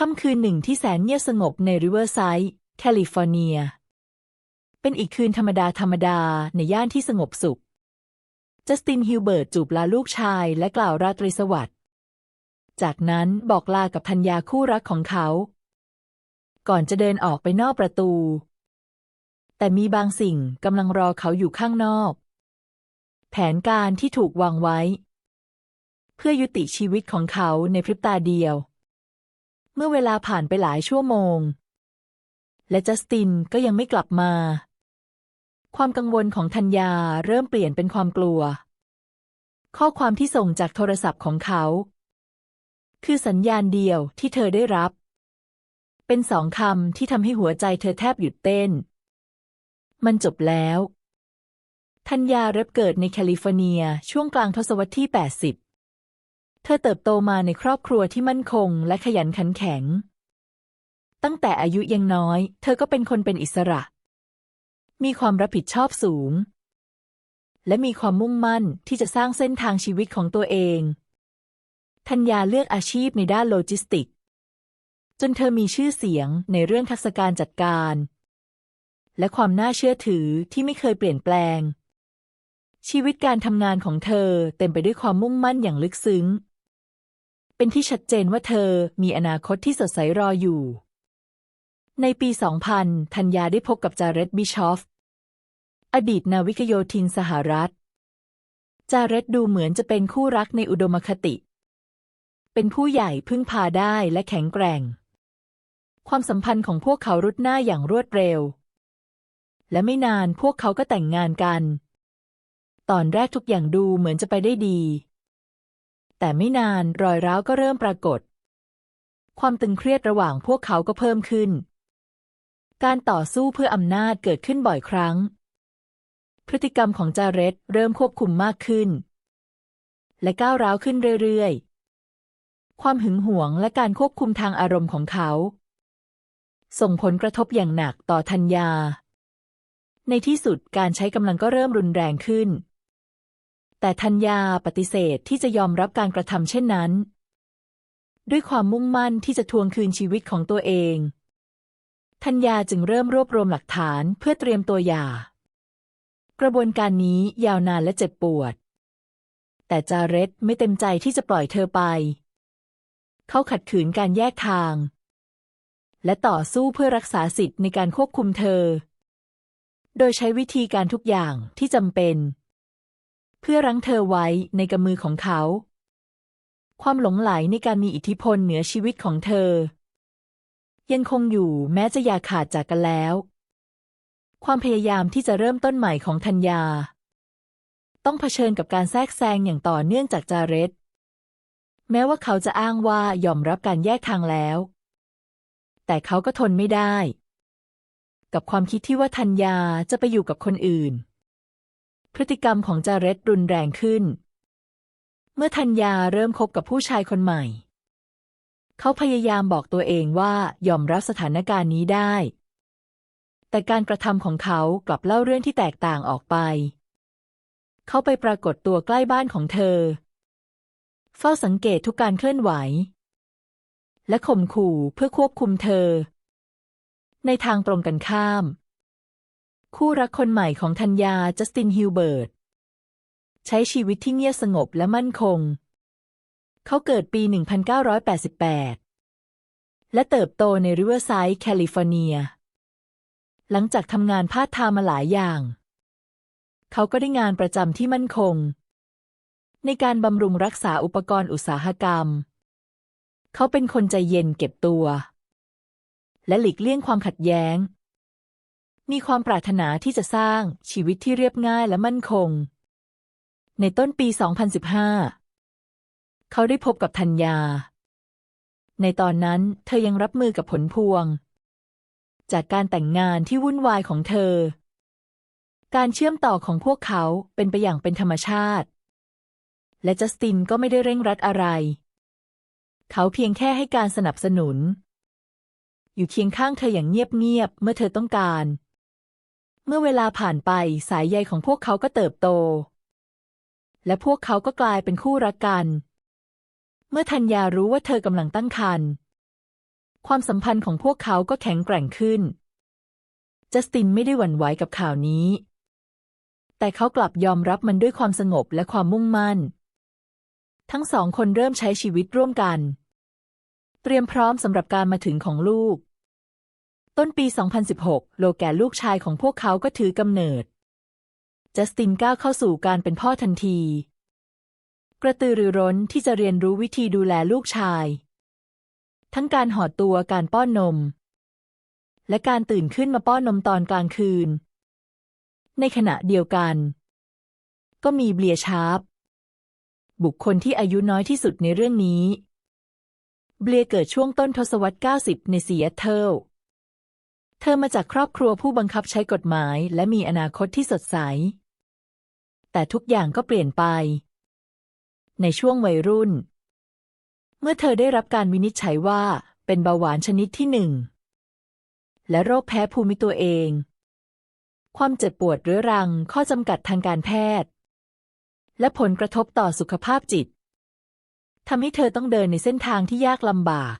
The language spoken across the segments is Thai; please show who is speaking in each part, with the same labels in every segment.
Speaker 1: ค่ำคืนหนึ่งที่แสนเงียบสงบในริเวอร์ไซด์แคลิฟอร์เนีย เป็นอีกคืนธรรมดาธรรมดาในย่านที่สงบสุข จัสตินฮิวเบิร์ตจูบลาลูกชายและกล่าวราตรีสวัสดิ์ จากนั้นบอกลากับธัญญาคู่รักของเขา ก่อนจะเดินออกไปนอกประตู แต่มีบางสิ่งกำลังรอเขาอยู่ข้างนอก แผนการที่ถูกวางไว้ เพื่อยุติชีวิตของเขาในพริบตาเดียว เมื่อเวลาผ่านไปหลายชั่วโมง และจัสตินก็ยังไม่กลับมา ความกังวลของธัญญาเริ่มเปลี่ยนเป็นความกลัว ข้อความที่ส่งจากโทรศัพท์ของเขา คือสัญญาณเดียวที่เธอได้รับ เป็นสองคำที่ทำให้หัวใจเธอแทบหยุดเต้น มันจบแล้วธัญญาเริ่มเกิดในแคลิฟอร์เนียช่วงกลางทศวรรษที่ 80 เธอเติบโตมาในครอบครัวที่มั่นคงและขยันขันแข็ง ตั้งแต่อายุยังน้อย เธอก็เป็นคนเป็นอิสระ มีความรับผิดชอบสูง และมีความมุ่งมั่นที่จะสร้างเส้นทางชีวิตของตัวเอง ธัญญาเลือกอาชีพในด้านโลจิสติก จนเธอมีชื่อเสียงในเรื่องทักษะการจัดการ และความน่าเชื่อถือที่ไม่เคยเปลี่ยนแปลงชีวิตการทำงานของเธอเต็มไปด้วยความมุ่งมั่นอย่างลึกซึ้ง เป็นที่ชัดเจนว่าเธอมีอนาคตที่สดใสรออยู่ ในปี 2000 ธัญญาได้พบกับจาเร็ตบิชอฟ อดีตนาวิกโยธินสหรัฐ จาเร็ตดูเหมือนจะเป็นคู่รักในอุดมคติ เป็นผู้ใหญ่พึ่งพาได้และแข็งแกร่ง ความสัมพันธ์ของพวกเขารุดหน้าอย่างรวดเร็ว และไม่นานพวกเขาก็แต่งงานกัน ตอนแรกทุกอย่างดูเหมือนจะไปได้ดี แต่ไม่นานรอยร้าวก็เริ่มปรากฏ ความตึงเครียดระหว่างพวกเขาก็เพิ่มขึ้น การต่อสู้เพื่ออำนาจเกิดขึ้นบ่อยครั้ง พฤติกรรมของจาเรตเริ่มควบคุมมากขึ้น และก้าวร้าวขึ้นเรื่อยๆ ความหึงหวงและการควบคุมทางอารมณ์ของเขา ส่งผลกระทบอย่างหนักต่อธัญญา ในที่สุดการใช้กำลังก็เริ่มรุนแรงขึ้น แต่ธัญญาปฏิเสธที่จะยอมรับการกระทำเช่นนั้น ด้วยความมุ่งมั่นที่จะทวงคืนชีวิตของตัวเอง ธัญญาจึงเริ่มรวบรวมหลักฐานเพื่อเตรียมตัวหย่า กระบวนการนี้ยาวนานและเจ็บปวด แต่จาเรตไม่เต็มใจที่จะปล่อยเธอไป เขาขัดขืนการแยกทาง และต่อสู้เพื่อรักษาสิทธิ์ในการควบคุมเธอ โดยใช้วิธีการทุกอย่างที่จำเป็น พื่อรั้งเธอไว้ในกำมือของเขา ความหลงไหลในการมีอิทธิพลเหนือชีวิตของเธอ ยังคงอยู่แม้จะอย่าขาดจากกันแล้ว ความพยายามที่จะเริ่มต้นใหม่ของธัญญา ต้องเผชิญกับการแทรกแซงอย่างต่อเนื่องจากจาเรตแม้ว่าเขาจะอ้างว่ายอมรับการแยกทางแล้ว แต่เขาก็ทนไม่ได้ กับความคิดที่ว่าธัญญาจะไปอยู่กับคนอื่น พฤติกรรมของจาเรตรุนแรงขึ้น เมื่อธัญญาเริ่มคบกับผู้ชายคนใหม่ เขาพยายามบอกตัวเองว่ายอมรับสถานการณ์นี้ได้ แต่การกระทำของเขากลับเล่าเรื่องที่แตกต่างออกไป เขาไปปรากฏตัวใกล้บ้านของเธอ เฝ้าสังเกตทุกการเคลื่อนไหว และข่มขู่เพื่อควบคุมเธอ ในทางตรงกันข้าม คู่รักคนใหม่ของธัญญาจัสตินฮิลเบิร์ตใช้ชีวิตที่เงียบสงบและมั่นคง เขาเกิดปี 1988 และเติบโตในริเวอร์ไซด์แคลิฟอร์เนีย หลังจากทำงานพาดทามาหลายอย่าง เขาก็ได้งานประจำที่มั่นคง ในการบำรุงรักษาอุปกรณ์อุตสาหกรรม เขาเป็นคนใจเย็นเก็บตัว และหลีกเลี่ยงความขัดแย้ง มีความปรารถนาที่จะสร้างชีวิตที่เรียบง่ายและมั่นคง ในต้นปี 2015 เขาได้พบกับธัญญา ในตอนนั้นเธอยังรับมือกับผลพวง จากการแต่งงานที่วุ่นวายของเธอ การเชื่อมต่อของพวกเขาเป็นไปอย่างเป็นธรรมชาติ และจัสตินก็ไม่ได้เร่งรัดอะไร เขาเพียงแค่ให้การสนับสนุนอยู่เคียงข้างเธออย่างเงียบๆ เมื่อเธอต้องการ เมื่อเวลาผ่านไปสายใยของพวกเขาก็เติบโต และพวกเขาก็กลายเป็นคู่รักกัน เมื่อธัญญารู้ว่าเธอกำลังตั้งครรภ์ความสัมพันธ์ของพวกเขาก็แข็งแกร่งขึ้น จัสตินไม่ได้หวั่นไหวกับข่าวนี้ แต่เขากลับยอมรับมันด้วยความสงบและความมุ่งมั่น ทั้งสองคนเริ่มใช้ชีวิตร่วมกัน เตรียมพร้อมสำหรับการมาถึงของลูก ต้นปี 2016 โลแกนลูกชายของพวกเขาก็ถือกำเนิด จัสตินก้าวเข้าสู่การเป็นพ่อทันที กระตือรือร้นที่จะเรียนรู้วิธีดูแลลูกชาย ทั้งการหอดตัวการป้อนนม และการตื่นขึ้นมาป้อนนมตอนกลางคืน ในขณะเดียวกัน ก็มีเบลียชาร์ปบุคคลที่อายุน้อยที่สุดในเรื่องนี้ เบลียเกิดช่วงต้นทศวรรษ 90 ในซีแอตเทิล เธอมาจากครอบครัวผู้บังคับใช้กฎหมาย และมีอนาคตที่สดใส แต่ทุกอย่างก็เปลี่ยนไป ในช่วงวัยรุ่น เมื่อเธอได้รับการวินิจฉัยว่าเป็นเบาหวานชนิดที่หนึ่ง และโรคแพ้ภูมิตัวเอง ความเจ็บปวดเรื้อรังข้อจำกัดทางการแพทย์ และผลกระทบต่อสุขภาพจิตทำให้เธอต้องเดินในเส้นทางที่ยากลำบาก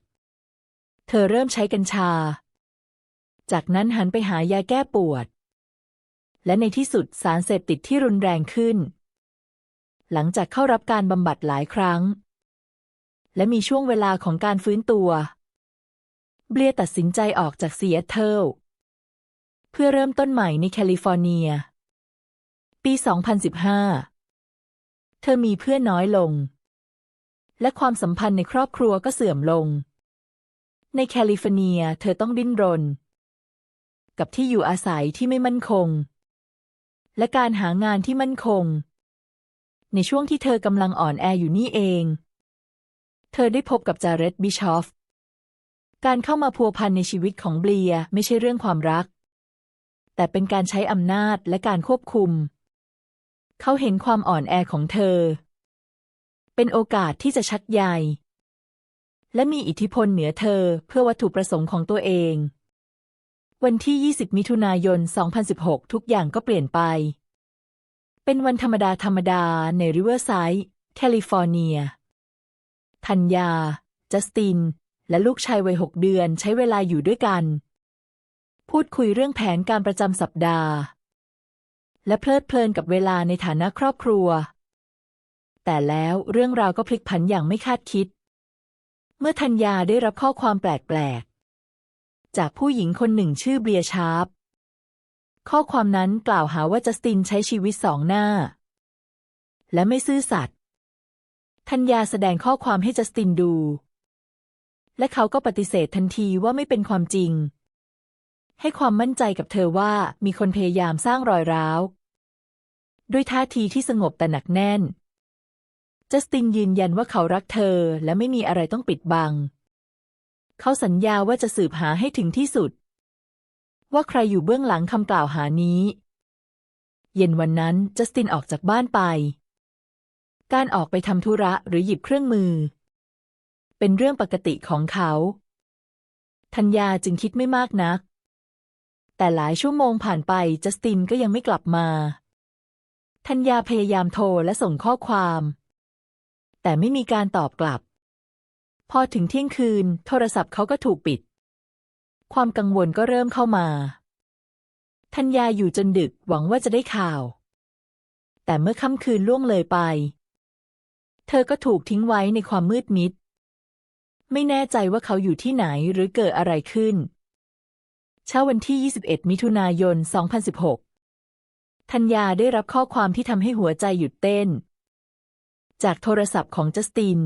Speaker 1: เธอเริ่มใช้กัญชา จากนั้นหันไปหายาแก้ปวด และในที่สุดสารเสพติดที่รุนแรงขึ้น หลังจากเข้ารับการบำบัดหลายครั้ง และมีช่วงเวลาของการฟื้นตัว เบลียตัดสินใจออกจากซีแอตเทิลเพื่อเริ่มต้นใหม่ในแคลิฟอร์เนีย ปี 2015 เธอมีเพื่อนน้อยลง และความสัมพันธ์ในครอบครัวก็เสื่อมลงในแคลิฟอร์เนีย เธอต้องดิ้นรน กับที่อยู่อาศัยที่ไม่มั่นคง และการหางานที่มั่นคง ในช่วงที่เธอกำลังอ่อนแออยู่นี่เอง เธอได้พบกับจาเรตบิชอฟ การเข้ามาพัวพันในชีวิตของเบลียไม่ใช่เรื่องความรัก แต่เป็นการใช้อำนาจและการควบคุม เขาเห็นความอ่อนแอของเธอ เป็นโอกาสที่จะชักใยและมีอิทธิพลเหนือเธอเพื่อวัตถุประสงค์ของตัวเอง วันที่ 20 มิถุนายน 2016 ทุกอย่างก็เปลี่ยนไป เป็นวันธรรมดาธรรมดาในริเวอร์ไซด์แคลิฟอร์เนีย ธัญญา จัสติน และลูกชายวัยหกเดือนใช้เวลาอยู่ด้วยกัน พูดคุยเรื่องแผนการประจำสัปดาห์ และเพลิดเพลินกับเวลาในฐานะครอบครัว แต่แล้วเรื่องราวก็พลิกผันอย่างไม่คาดคิด เมื่อธัญญาได้รับข้อความแปลกๆ จากผู้หญิงคนหนึ่งชื่อเบียชาร์ปข้อความนั้นกล่าวหาว่าจัสตินใช้ชีวิตสองหน้า และไม่ซื่อสัตย์ธัญญาแสดงข้อความให้จัสตินดู และเขาก็ปฏิเสธทันทีว่าไม่เป็นความจริง ให้ความมั่นใจกับเธอว่ามีคนพยายามสร้างรอยร้าว ด้วยท่าทีที่สงบแต่หนักแน่น จัสตินยืนยันว่าเขารักเธอและไม่มีอะไรต้องปิดบัง เขาสัญญาว่าจะสืบหาให้ถึงที่สุด ว่าใครอยู่เบื้องหลังคำกล่าวหานี้ เย็นวันนั้นจัสตินออกจากบ้านไป การออกไปทำธุระหรือหยิบเครื่องมือ เป็นเรื่องปกติของเขาธัญญาจึงคิดไม่มากนัก แต่หลายชั่วโมงผ่านไปจัสตินก็ยังไม่กลับมา ธัญญาพยายามโทรและส่งข้อความ แต่ไม่มีการตอบกลับ พอถึงเที่ยงคืน โทรศัพท์เขาก็ถูกปิด ความกังวลก็เริ่มเข้ามาธัญญาอยู่จนดึกหวังว่าจะได้ข่าว แต่เมื่อค่ำคืนล่วงเลยไป เธอก็ถูกทิ้งไว้ในความมืดมิด ไม่แน่ใจว่าเขาอยู่ที่ไหนหรือเกิดอะไรขึ้น เช้าวันที่ 21 มิถุนายน 2016ธัญญาได้รับข้อความที่ทำให้หัวใจหยุดเต้น จากโทรศัพท์ของจัสติน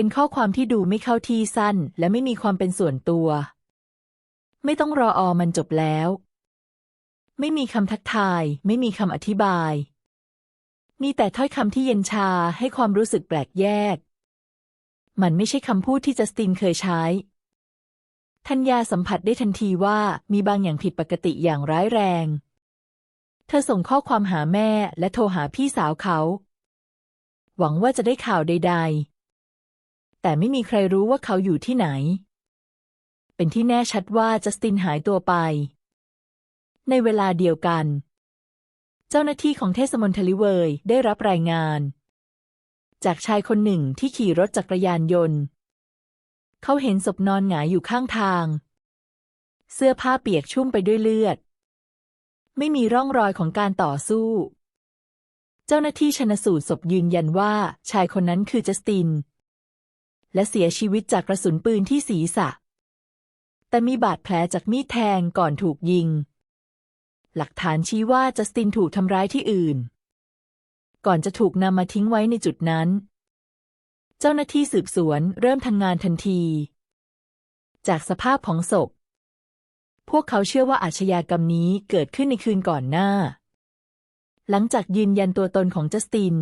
Speaker 1: เป็นข้อความที่ดูไม่เข้าที่สั้น และไม่มีความเป็นส่วนตัว ไม่ต้องรออมันจบแล้ว ไม่มีคำทักทาย ไม่มีคำอธิบาย มีแต่ถ้อยคำที่เย็นชาให้ความรู้สึกแปลกแยก มันไม่ใช่คำพูดที่จัสตินเคยใช้ ธัญญาสัมผัสได้ทันทีว่ามีบางอย่างผิดปกติอย่างร้ายแรง เธอส่งข้อความหาแม่และโทรหาพี่สาวเขา หวังว่าจะได้ข่าวใด ๆ แต่ไม่มีใครรู้ว่าเขาอยู่ที่ไหน เป็นที่แน่ชัดว่าจัสตินหายตัวไป ในเวลาเดียวกัน เจ้าหน้าที่ของเทศมนตรีเวยได้รับรายงาน จากชายคนหนึ่งที่ขี่รถจักรยานยนต์ เขาเห็นศพนอนหงายอยู่ข้างทาง เสื้อผ้าเปียกชุ่มไปด้วยเลือด ไม่มีร่องรอยของการต่อสู้เจ้าหน้าที่ชนสูตรศพยืนยันว่าชายคนนั้นคือจัสติน และเสียชีวิตจากกระสุนปืนที่ศีรษะ แต่มีบาดแผลจากมีดแทงก่อนถูกยิง หลักฐานชี้ว่าจัสตินถูกทำร้ายที่อื่น ก่อนจะถูกนำมาทิ้งไว้ในจุดนั้น เจ้าหน้าที่สืบสวนเริ่มทำงานทันที จากสภาพของศพ พวกเขาเชื่อว่าอาชญากรรมนี้เกิดขึ้นในคืนก่อนหน้า หลังจากยืนยันตัวตนของจัสติน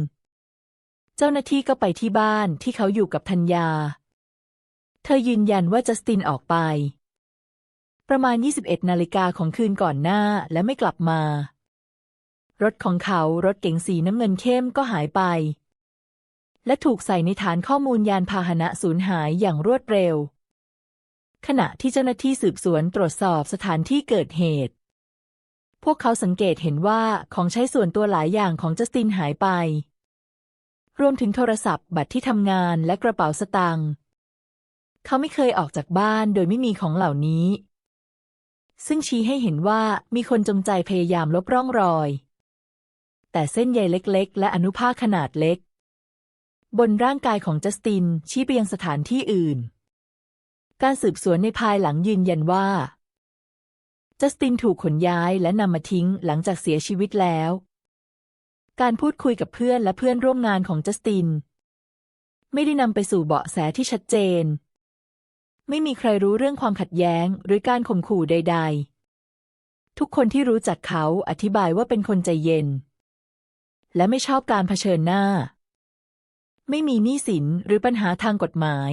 Speaker 1: เจ้าหน้าที่ก็ไปที่บ้านที่เขาอยู่กับธัญญา เธอยืนยันว่าจัสตินออกไป ประมาณ 21 นาฬิกาของคืนก่อนหน้าและไม่กลับมา รถของเขารถเก๋งสีน้ำเงินเข้มก็หายไป และถูกใส่ในฐานข้อมูลยานพาหนะสูญหายอย่างรวดเร็ว ขณะที่เจ้าหน้าที่สืบสวนตรวจสอบสถานที่เกิดเหตุ พวกเขาสังเกตเห็นว่าของใช้ส่วนตัวหลายอย่างของจัสตินหายไป รวมถึงโทรศัพท์ บัตรที่ทำงานและกระเป๋าสตางค์เขาไม่เคยออกจากบ้านโดยไม่มีของเหล่านี้ ซึ่งชี้ให้เห็นว่ามีคนจงใจพยายามลบร่องรอย แต่เส้นใยเล็ก ๆ และอนุภาคขนาดเล็ก บนร่างกายของจัสตินชี้ไปยังสถานที่อื่น การสืบสวนในภายหลังยืนยันว่าจัสตินถูกขนย้ายและนำมาทิ้งหลังจากเสียชีวิตแล้ว การพูดคุยกับเพื่อนและเพื่อนร่วมงานของจัสติน ไม่ได้นำไปสู่เบาะแสที่ชัดเจน ไม่มีใครรู้เรื่องความขัดแย้งหรือการข่มขู่ใด ๆ ทุกคนที่รู้จักเขาอธิบายว่าเป็นคนใจเย็น และไม่ชอบการเผชิญหน้า ไม่มีหนี้สินหรือปัญหาทางกฎหมาย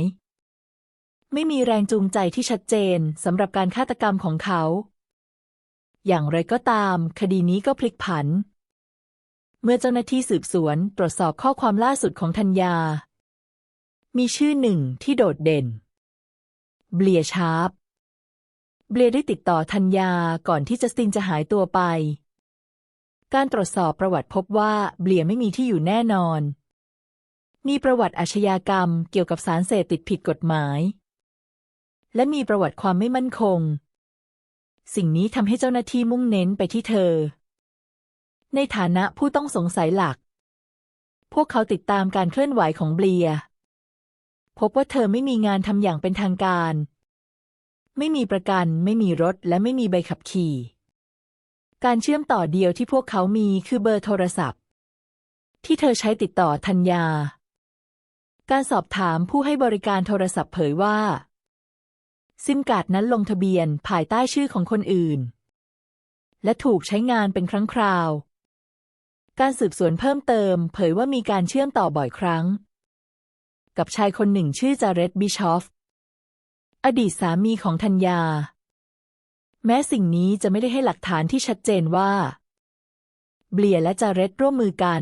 Speaker 1: ไม่มีแรงจูงใจที่ชัดเจนสำหรับการฆาตกรรมของเขา อย่างไรก็ตาม คดีนี้ก็พลิกผัน เมื่อเจ้าหน้าที่สืบสวนตรวจสอบข้อความล่าสุดของธัญญา มีชื่อหนึ่งที่โดดเด่น เบลียชาร์ป เบลียได้ติดต่อธัญญาก่อนที่จัสตินจะหายตัวไป การตรวจสอบประวัติพบว่าเบลียไม่มีที่อยู่แน่นอน มีประวัติอาชญากรรมเกี่ยวกับสารเสพติดผิดกฎหมาย และมีประวัติความไม่มั่นคง สิ่งนี้ทำให้เจ้าหน้าที่มุ่งเน้นไปที่เธอ ในฐานะผู้ต้องสงสัยหลัก พวกเขาติดตามการเคลื่อนไหวของเบลีย พบว่าเธอไม่มีงานทำอย่างเป็นทางการ ไม่มีประกัน ไม่มีรถ และไม่มีใบขับขี่ การเชื่อมต่อเดียวที่พวกเขามีคือเบอร์โทรศัพท์ ที่เธอใช้ติดต่อธัญญา การสอบถามผู้ให้บริการโทรศัพท์เผยว่า ซิมการ์ดนั้นลงทะเบียนภายใต้ชื่อของคนอื่น และถูกใช้งานเป็นครั้งคราว การสืบสวนเพิ่มเติม เผยว่ามีการเชื่อมต่อบ่อยครั้ง กับชายคนหนึ่งชื่อจาเรตบิชอฟ อดีตสามีของธัญญา แม้สิ่งนี้จะไม่ได้ให้หลักฐานที่ชัดเจนว่า เบลียและจาเรตร่วมมือกัน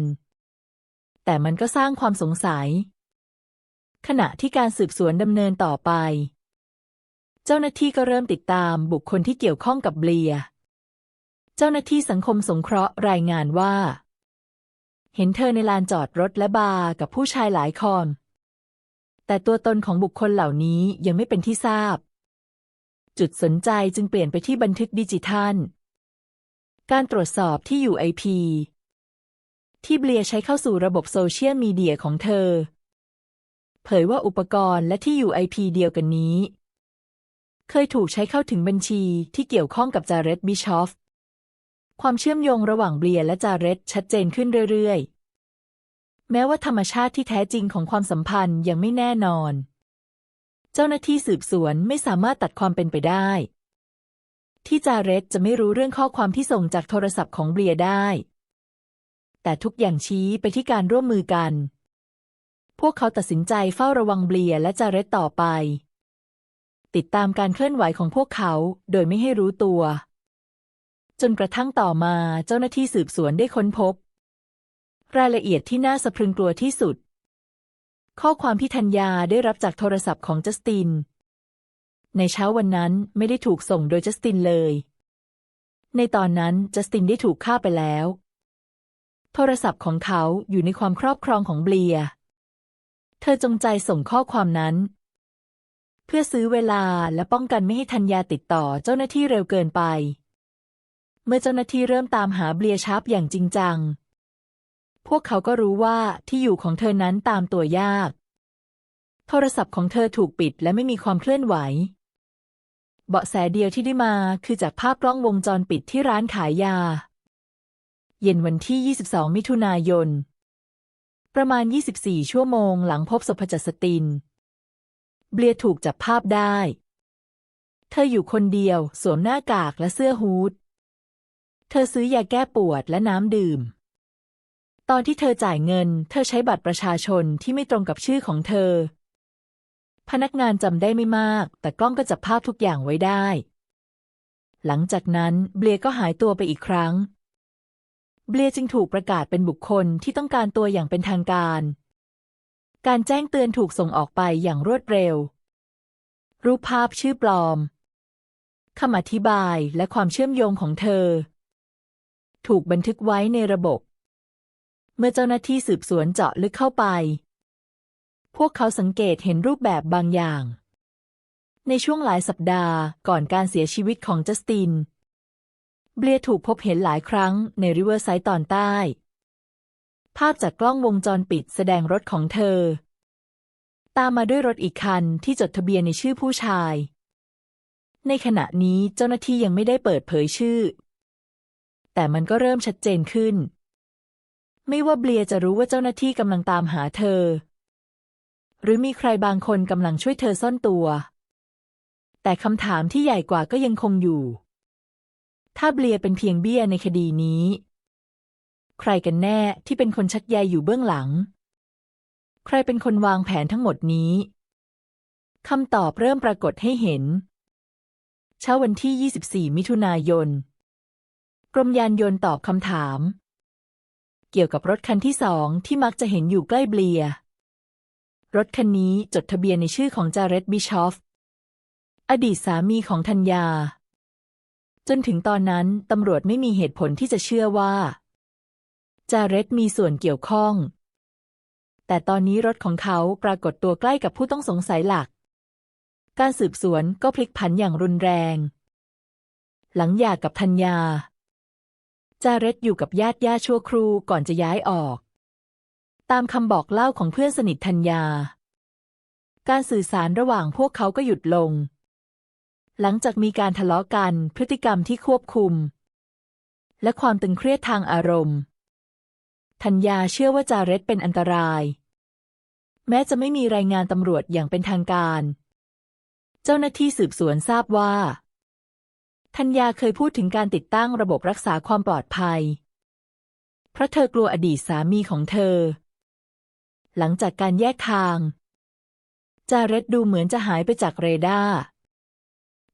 Speaker 1: แต่มันก็สร้างความสงสัย ขณะที่การสืบสวนดำเนินต่อไป เจ้าหน้าที่ก็เริ่มติดตามบุคคลที่เกี่ยวข้องกับเบลีย เจ้าหน้าที่สังคมสงเคราะห์รายงานว่า เห็นเธอในลานจอดรถและบาร์กับผู้ชายหลายคน แต่ตัวตนของบุคคลเหล่านี้ยังไม่เป็นที่ทราบ จุดสนใจจึงเปลี่ยนไปที่บันทึกดิจิทัล การตรวจสอบที่ UIP ที่เบลียใช้เข้าสู่ระบบโซเชียลมีเดียของเธอ เผยว่าอุปกรณ์และที่ UIP เดียวกันนี้ เคยถูกใช้เข้าถึงบัญชีที่เกี่ยวข้องกับจาเรตบิชอฟ ความเชื่อมโยงระหว่างเบลียและจาเรตชัดเจนขึ้นเรื่อยๆ แม้ว่าธรรมชาติที่แท้จริงของความสัมพันธ์ยังไม่แน่นอน เจ้าหน้าที่สืบสวนไม่สามารถตัดความเป็นไปได้ ที่จาเรตจะไม่รู้เรื่องข้อความที่ส่งจากโทรศัพท์ของเบลียได้ แต่ทุกอย่างชี้ไปที่การร่วมมือกัน พวกเขาตัดสินใจเฝ้าระวังเบลียและจาเรตต่อไป ติดตามการเคลื่อนไหวของพวกเขาโดยไม่ให้รู้ตัว จนกระทั่งต่อมาเจ้าหน้าที่สืบสวนได้ค้นพบ รายละเอียดที่น่าสะพรึงกลัวที่สุด ข้อความที่ธัญญาได้รับจากโทรศัพท์ของจัสติน ในเช้าวันนั้นไม่ได้ถูกส่งโดยจัสตินเลย ในตอนนั้นจัสตินได้ถูกฆ่าไปแล้ว โทรศัพท์ของเขาอยู่ในความครอบครองของเบลีย เธอจงใจส่งข้อความนั้น เพื่อซื้อเวลาและป้องกันไม่ให้ธัญญาติดต่อเจ้าหน้าที่เร็วเกินไป เมื่อเจ้าหน้าที่เริ่มตามหาเบลียชับอย่างจริงจัง พวกเขาก็รู้ว่าที่อยู่ของเธอนั้นตามตัวยาก โทรศัพท์ของเธอถูกปิดและไม่มีความเคลื่อนไหว เบาะแสเดียวที่ได้มาคือจากภาพกล้องวงจรปิดที่ร้านขายยา เย็นวันที่ 22 มิถุนายน ประมาณ 24 ชั่วโมงหลังพบศพจัสติน เบลียถูกจับภาพได้ เธออยู่คนเดียว สวมหน้ากากและเสื้อฮูด เธอซื้อยาแก้ปวดและน้ำดื่ม ตอนที่เธอจ่ายเงิน เธอใช้บัตรประชาชนที่ไม่ตรงกับชื่อของเธอ พนักงานจำได้ไม่มาก แต่กล้องก็จับภาพทุกอย่างไว้ได้ หลังจากนั้นเบลียก็หายตัวไปอีกครั้ง เบลียจึงถูกประกาศเป็นบุคคลที่ต้องการตัวอย่างเป็นทางการ การแจ้งเตือนถูกส่งออกไปอย่างรวดเร็ว รูปภาพชื่อปลอมคำอธิบายและความเชื่อมโยงของเธอ ถูกบันทึกไว้ในระบบ เมื่อเจ้าหน้าที่สืบสวนเจาะลึกเข้าไป พวกเขาสังเกตเห็นรูปแบบบางอย่าง ในช่วงหลายสัปดาห์ก่อนการเสียชีวิตของจัสติน เบลียถูกพบเห็นหลายครั้งในริเวอร์ไซด์ตอนใต้ ภาพจากกล้องวงจรปิดแสดงรถของเธอ ตามมาด้วยรถอีกคันที่จดทะเบียนในชื่อผู้ชายในขณะนี้เจ้าหน้าที่ยังไม่ได้เปิดเผยชื่อ แต่มันก็เริ่มชัดเจนขึ้น ไม่ว่าเบลียจะรู้ว่าเจ้าหน้าที่กำลังตามหาเธอ หรือมีใครบางคนกำลังช่วยเธอซ่อนตัว แต่คำถามที่ใหญ่กว่าก็ยังคงอยู่ ถ้าเบลียเป็นเพียงเบี้ยในคดีนี้ ใครกันแน่ที่เป็นคนชักใยอยู่เบื้องหลัง ใครเป็นคนวางแผนทั้งหมดนี้คำตอบเริ่มปรากฏให้เห็น เช้าวันที่ 24 มิถุนายน กรมยานยนต์ตอบคำถาม เกี่ยวกับรถคันที่สองที่มักจะเห็นอยู่ใกล้เบลีย รถคันนี้จดทะเบียนในชื่อของจาเรตบิชอฟ อดีตสามีของธัญญา จนถึงตอนนั้นตำรวจไม่มีเหตุผลที่จะเชื่อว่า จาเรตมีส่วนเกี่ยวข้อง แต่ตอนนี้รถของเขาปรากฏตัวใกล้กับผู้ต้องสงสัยหลัก การสืบสวนก็พลิกผันอย่างรุนแรง หลังหย่ากับธัญญา จาเรตอยู่กับญาติญาชั่วครูก่อนจะย้ายออก ตามคำบอกเล่าของเพื่อนสนิทธัญญา การสื่อสารระหว่างพวกเขาก็หยุดลง หลังจากมีการทะเลาะกันพฤติกรรมที่ควบคุม และความตึงเครียดทางอารมณ์ ธัญญาเชื่อว่าจาเรตเป็นอันตราย แม้จะไม่มีรายงานตำรวจอย่างเป็นทางการ เจ้าหน้าที่สืบสวนทราบว่า ธัญญาเคยพูดถึงการติดตั้งระบบรักษาความปลอดภัย เพราะเธอกลัวอดีตสามีของเธอ หลังจากการแยกทาง จาเรตดูเหมือนจะหายไปจากเรดาร์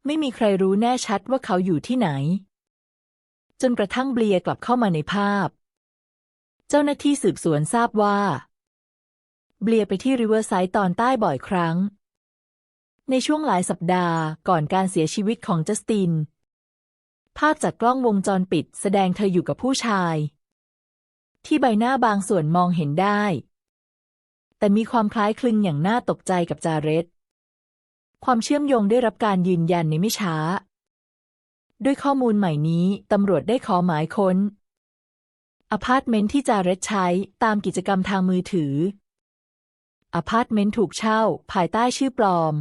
Speaker 1: ไม่มีใครรู้แน่ชัดว่าเขาอยู่ที่ไหน จนกระทั่งเบลียกลับเข้ามาในภาพ เจ้าหน้าที่สืบสวนทราบว่า เบลียไปที่ริเวอร์ไซด์ตอนใต้บ่อยครั้ง ในช่วงหลายสัปดาห์ก่อนการเสียชีวิตของจัสติน ภาพจากกล้องวงจรปิดแสดงเธออยู่กับผู้ชาย ที่ใบหน้าบางส่วนมองเห็นได้ แต่มีความคล้ายคลึงอย่างน่าตกใจกับจาเรตความเชื่อมโยงได้รับการยืนยันในไม่ช้า ด้วยข้อมูลใหม่นี้ตำรวจได้ขอหมายค้นอพาร์ตเมนต์ที่จาเรตใช้ตามกิจกรรมทางมือถืออพาร์ตเมนต์ถูกเช่าภายใต้ชื่อปลอม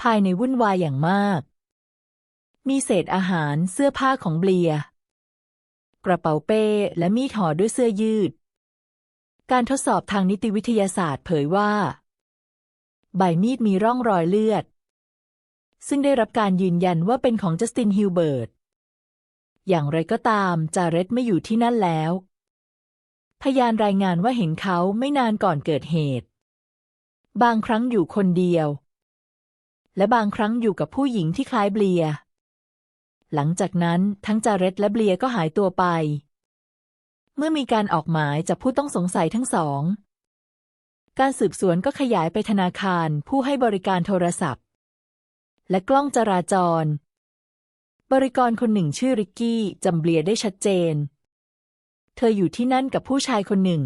Speaker 1: ภายในวุ่นวายอย่างมาก มีเศษอาหารเสื้อผ้าของเบลีย กระเป๋าเป้และมีดห่อด้วยเสื้อยืด การทดสอบทางนิติวิทยาศาสตร์เผยว่า ใบมีดมีร่องรอยเลือด ซึ่งได้รับการยืนยันว่าเป็นของจัสตินฮิลเบิร์ตอย่างไรก็ตาม จาเรตไม่อยู่ที่นั่นแล้ว พยานรายงานว่าเห็นเขาไม่นานก่อนเกิดเหตุ บางครั้งอยู่คนเดียว และบางครั้งอยู่กับผู้หญิงที่คล้ายเบลีย หลังจากนั้นทั้งจาเรตและเบลียก็หายตัวไป เมื่อมีการออกหมายจากผู้ต้องสงสัยทั้งสอง การสืบสวนก็ขยายไปธนาคารผู้ให้บริการโทรศัพท์ และกล้องจราจร บริกรคนหนึ่งชื่อริกกี้จำเบลียได้ชัดเจน เธออยู่ที่นั่นกับผู้ชายคนหนึ่ง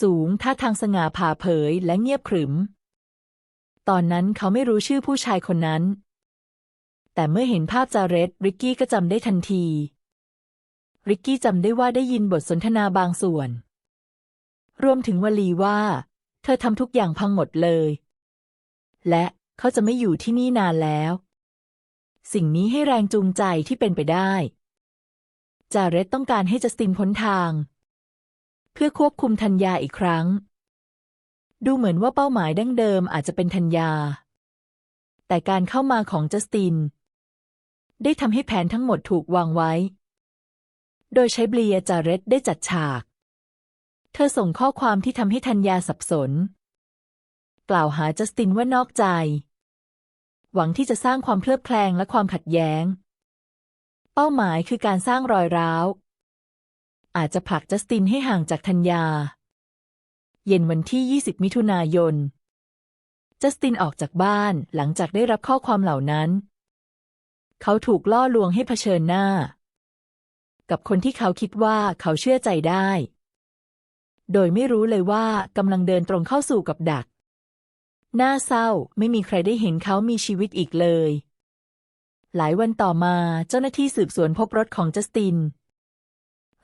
Speaker 1: สูงท่าทางสง่าผ่าเผยและเงียบขรึม ตอนนั้นเขาไม่รู้ชื่อผู้ชายคนนั้น แต่เมื่อเห็นภาพจาเรตริกกี้ก็จำได้ทันที ริกกี้จำได้ว่าได้ยินบทสนทนาบางส่วน รวมถึงวลีว่า เธอทำทุกอย่างพังหมดเลย และเขาจะไม่อยู่ที่นี่นานแล้ว สิ่งนี้ให้แรงจูงใจที่เป็นไปได้ จาเรตต้องการให้จัสตินพ้นทาง เพื่อควบคุมธัญญาอีกครั้ง ดูเหมือนว่าเป้าหมายดั้งเดิมอาจจะเป็นธัญญาแต่การเข้ามาของจัสติน ได้ทำให้แผนทั้งหมดถูกวางไว้ โดยใช้เบลียจาเรตได้จัดฉาก เธอส่งข้อความที่ทำให้ธัญญาสับสน กล่าวหาจัสตินว่านอกใจ หวังที่จะสร้างความเพลิดเพลงและความขัดแย้ง เป้าหมายคือการสร้างรอยร้าว อาจจะผลักจัสตินให้ห่างจากธัญญา เย็นวันที่ 20 มิถุนายนจัสตินออกจากบ้านหลังจากได้รับข้อความเหล่านั้น เขาถูกล่อลวงให้เผชิญหน้า กับคนที่เขาคิดว่าเขาเชื่อใจได้ โดยไม่รู้เลยว่ากำลังเดินตรงเข้าสู่กับดัก หน่าเศร้าไม่มีใครได้เห็นเขามีชีวิตอีกเลย หลายวันต่อมาเจ้าหน้าที่สืบสวนพบรถของจัสติน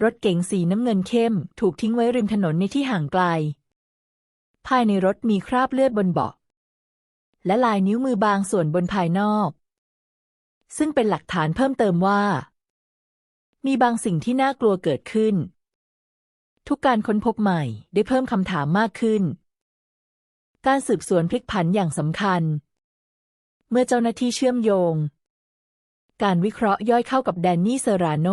Speaker 1: รถเก๋งสีน้ำเงินเข้ม ถูกทิ้งไว้ริมถนนในที่ห่างไกล ภายในรถมีคราบเลือดบนเบาะและลายนิ้วมือบางส่วนบนภายนอก ซึ่งเป็นหลักฐานเพิ่มเติมว่า มีบางสิ่งที่น่ากลัวเกิดขึ้น ทุกการค้นพบใหม่ได้เพิ่มคำถามมากขึ้น การสืบสวนพลิกผันอย่างสำคัญ เมื่อเจ้าหน้าที่เชื่อมโยง การวิเคราะห์ย่อยเข้ากับแดนนี่เซราโน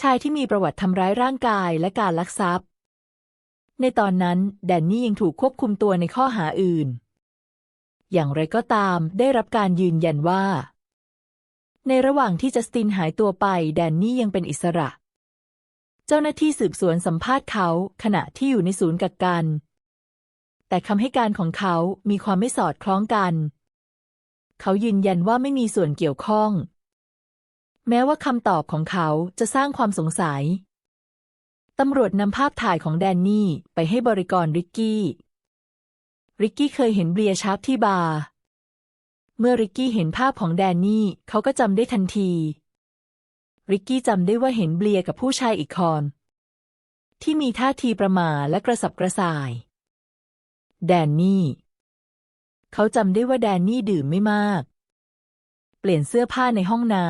Speaker 1: ชายที่มีประวัติทำร้ายร่างกายและการลักทรัพย์ ในตอนนั้นแดนนี่ยังถูกควบคุมตัวในข้อหาอื่น อย่างไรก็ตามได้รับการยืนยันว่า ในระหว่างที่จัสตินหายตัวไป แดนนี่ยังเป็นอิสระ เจ้าหน้าที่สืบสวนสัมภาษณ์เขาขณะที่อยู่ในศูนย์กักกัน แต่คำให้การของเขามีความไม่สอดคล้องกัน เขายืนยันว่าไม่มีส่วนเกี่ยวข้อง แม้ว่าคำตอบของเขาจะสร้างความสงสัยตำรวจนำภาพถ่ายของแดนนี่ไปให้บริกรริกกี้ ริกกี้เคยเห็นเบียร์ชาร์ปที่บาร์ เมื่อริกกี้เห็นภาพของแดนนี่ เขาก็จำได้ทันที ริกกี้จำได้ว่าเห็นเบียร์กับผู้ชายอีกคน ที่มีท่าทีประมาและกระสับกระส่าย แดนนี่ เขาจำได้ว่าแดนนี่ดื่มไม่มาก เปลี่ยนเสื้อผ้าในห้องน้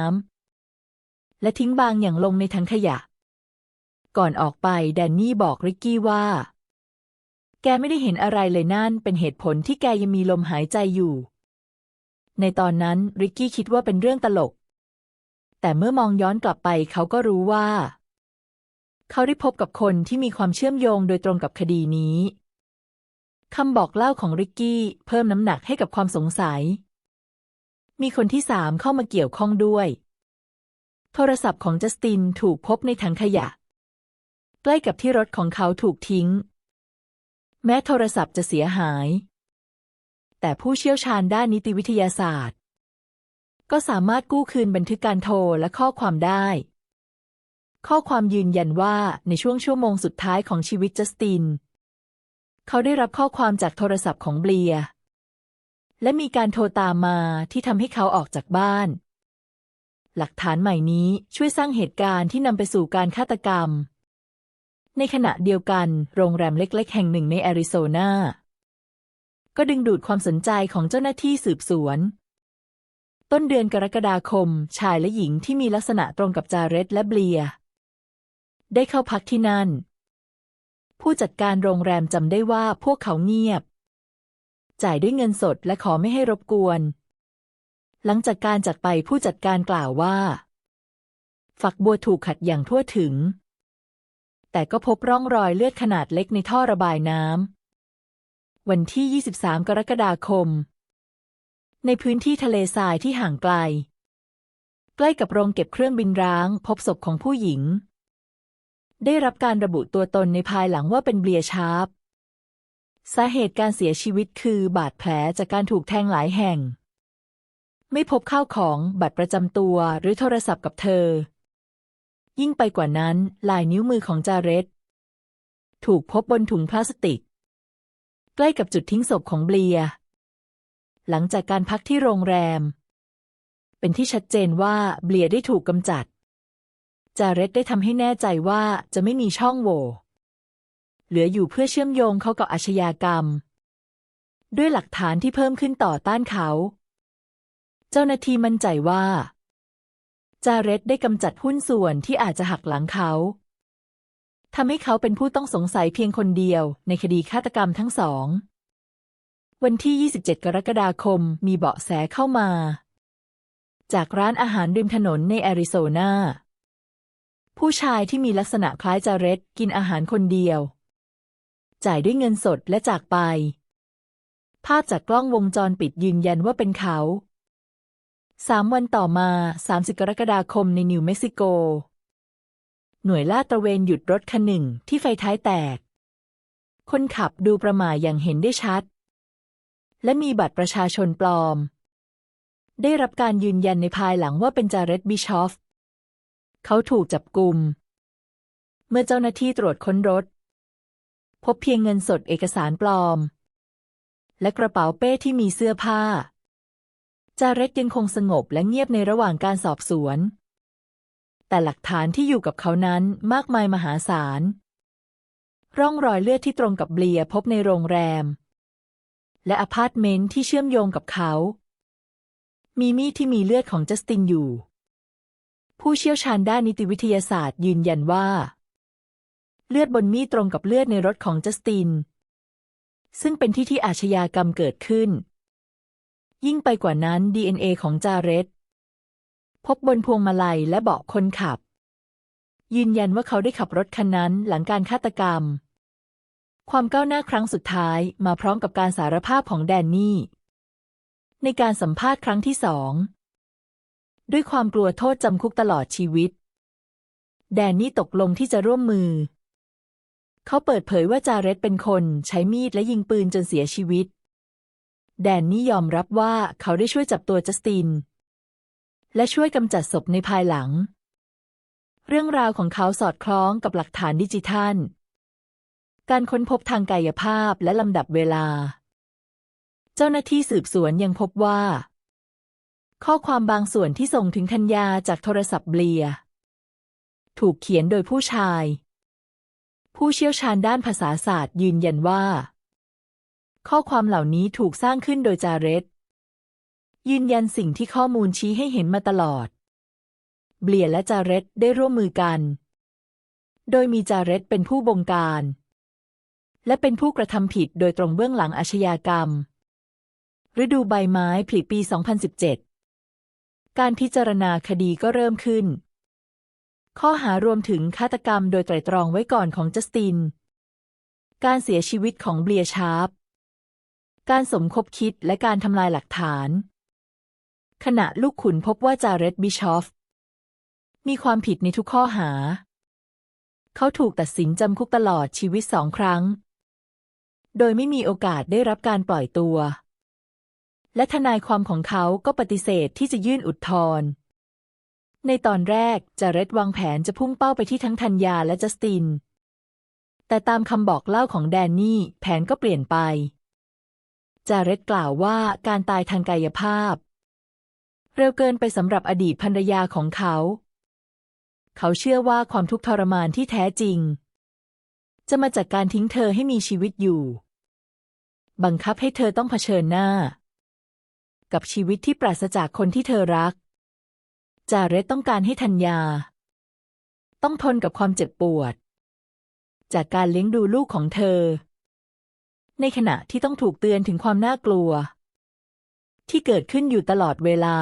Speaker 1: ำและทิ้งบางอย่างลงในถังขยะ ก่อนออกไปแดนนี่บอกริกกี้ว่า แกไม่ได้เห็นอะไรเลยนั่นเป็นเหตุผลที่แกยังมีลมหายใจอยู่ ในตอนนั้นริกกี้คิดว่าเป็นเรื่องตลก แต่เมื่อมองย้อนกลับไปเขาก็รู้ว่า เขาได้พบกับคนที่มีความเชื่อมโยงโดยตรงกับคดีนี้คำบอกเล่าของริกกี้เพิ่มน้ำหนักให้กับความสงสัย มีคนที่สามเข้ามาเกี่ยวข้องด้วย โทรศัพท์ของจัสตินถูกพบในถังขยะ ใกล้กับที่รถของเขาถูกทิ้ง แม้โทรศัพท์จะเสียหาย แต่ผู้เชี่ยวชาญด้านนิติวิทยาศาสตร์ ก็สามารถกู้คืนบันทึกการโทรและข้อความได้ ข้อความยืนยันว่าในช่วงชั่วโมงสุดท้ายของชีวิตจัสติน เขาได้รับข้อความจากโทรศัพท์ของเบลีย และมีการโทรตามมาที่ทำให้เขาออกจากบ้าน หลักฐานใหม่นี้ช่วยสร้างเหตุการณ์ที่นำไปสู่การฆาตกรรม ในขณะเดียวกัน โรงแรมเล็ก ๆ แห่งหนึ่งในแอริโซนาก็ดึงดูดความสนใจของเจ้าหน้าที่สืบสวน ต้นเดือนกรกฎาคม ชายและหญิงที่มีลักษณะตรงกับจาเรตและเบลีย ได้เข้าพักที่นั่น ผู้จัดการโรงแรมจำได้ว่าพวกเขาเงียบ จ่ายด้วยเงินสดและขอไม่ให้รบกวน หลังจากการจากไปผู้จัดการกล่าวว่า ฝักบัวถูกขัดอย่างทั่วถึง แต่ก็พบร่องรอยเลือดขนาดเล็กในท่อระบายน้ำ วันที่ 23 กรกฎาคม ในพื้นที่ทะเลทรายที่ห่างไกล ใกล้กับโรงเก็บเครื่องบินร้าง พบศพของผู้หญิง ได้รับการระบุตัวตนในภายหลังว่าเป็นเบียชาร์ปสาเหตุการเสียชีวิตคือบาดแผลจากการถูกแทงหลายแห่ง ไม่พบข้าวของบัตรประจำตัวหรือโทรศัพท์กับเธอ ยิ่งไปกว่านั้น ลายนิ้วมือของจาเรตถูกพบบนถุงพลาสติก ใกล้กับจุดทิ้งศพของเบลีย หลังจากการพักที่โรงแรม เป็นที่ชัดเจนว่าเบลียได้ถูกกำจัด จาเรตได้ทำให้แน่ใจว่าจะไม่มีช่องโหว่เหลืออยู่เพื่อเชื่อมโยงเขากับอาชญากรรม ด้วยหลักฐานที่เพิ่มขึ้นต่อต้านเขา เจ้าหน้าที่มั่นใจว่า จาเรตได้กำจัดหุ้นส่วนที่อาจจะหักหลังเขาทำให้เขาเป็นผู้ต้องสงสัยเพียงคนเดียวในคดีฆาตกรรมทั้งสอง วันที่ 27 กรกฎาคมมีเบาะแสเข้ามา จากร้านอาหารริมถนนในแอริโซนาผู้ชายที่มีลักษณะคล้ายจาเรตกินอาหารคนเดียว จ่ายด้วยเงินสดและจากไป ภาพจากกล้องวงจรปิดยืนยันว่าเป็นเขา สามวันต่อมา 30 กรกฎาคมในนิวเม็กซิโก หน่วยลาดตระเวนหยุดรถคันหนึ่งที่ไฟท้ายแตก คนขับดูประมาอย่างเห็นได้ชัด และมีบัตรประชาชนปลอม ได้รับการยืนยันในภายหลังว่าเป็นจาเรตบิชอฟ เขาถูกจับกุม เมื่อเจ้าหน้าที่ตรวจค้นรถ พบเพียงเงินสดเอกสารปลอม และกระเป๋าเป้ที่มีเสื้อผ้า จาเรตยังคงสงบและเงียบในระหว่างการสอบสวน แต่หลักฐานที่อยู่กับเขานั้นมากมายมหาศาล ร่องรอยเลือดที่ตรงกับเบลียพบในโรงแรม และอพาร์ตเมนต์ที่เชื่อมโยงกับเขา มีมีดที่มีเลือดของจัสตินอยู่ ผู้เชี่ยวชาญด้านนิติวิทยาศาสตร์ยืนยันว่า เลือดบนมีดตรงกับเลือดในรถของจัสติน ซึ่งเป็นที่ที่อาชญากรรมเกิดขึ้น ยิ่งไปกว่านั้น DNA ของจาเรตพบบนพวงมาลัยและเบาะคนขับ ยืนยันว่าเขาได้ขับรถคันนั้นหลังการฆาตกรรม ความก้าวหน้าครั้งสุดท้ายมาพร้อมกับการสารภาพของแดนนี่ ในการสัมภาษณ์ครั้งที่สอง ด้วยความกลัวโทษจำคุกตลอดชีวิต แดนนี่ตกลงที่จะร่วมมือ เขาเปิดเผยว่าจาเรตเป็นคนใช้มีดและยิงปืนจนเสียชีวิต แดนนี่ยอมรับว่าเขาได้ช่วยจับตัวจัสติน และช่วยกำจัดศพในภายหลัง เรื่องราวของเขาสอดคล้องกับหลักฐานดิจิทัล การค้นพบทางกายภาพและลำดับเวลา เจ้าหน้าที่สืบสวนยังพบว่า ข้อความบางส่วนที่ส่งถึงธัญญาจากโทรศัพท์เบลีย ถูกเขียนโดยผู้ชาย ผู้เชี่ยวชาญด้านภาษาศาสตร์ยืนยันว่า ข้อความเหล่านี้ถูกสร้างขึ้นโดยจาเรตยืนยันสิ่งที่ข้อมูลชี้ให้เห็นมาตลอด เบลียและจาเรตได้ร่วมมือกัน โดยมีจาเรตเป็นผู้บงการ และเป็นผู้กระทำผิดโดยตรงเบื้องหลังอาชญากรรม ฤดูใบไม้ผลิปี 2017 การพิจารณาคดีก็เริ่มขึ้น ข้อหารวมถึงฆาตกรรมโดยไตร่ตรองไว้ก่อนของจัสติน การเสียชีวิตของเบลียชาร์ป การสมคบคิดและการทำลายหลักฐาน ขณะลูกขุนพบว่าจาเรตบิชอฟ มีความผิดในทุกข้อหา เขาถูกตัดสินจำคุกตลอดชีวิตสองครั้ง โดยไม่มีโอกาสได้รับการปล่อยตัว และทนายความของเขาก็ปฏิเสธที่จะยื่นอุทธรณ์ในตอนแรกจาเรตวางแผนจะพุ่งเป้าไปที่ทั้งธัญญาและจัสติน แต่ตามคำบอกเล่าของแดนนี่แผนก็เปลี่ยนไป จาเรตกล่าวว่าการตายทางกายภาพ เร็วเกินไปสำหรับอดีตภรรยาของเขา เขาเชื่อว่าความทุกข์ทรมานที่แท้จริง จะมาจากการทิ้งเธอให้มีชีวิตอยู่ บังคับให้เธอต้องเผชิญหน้า กับชีวิตที่ปราศจากคนที่เธอรัก จาเรตต้องการให้ธัญญา ต้องทนกับความเจ็บปวด จากการเลี้ยงดูลูกของเธอ ในขณะที่ต้องถูกเตือนถึงความน่ากลัว ที่เกิดขึ้นอยู่ตลอดเวลา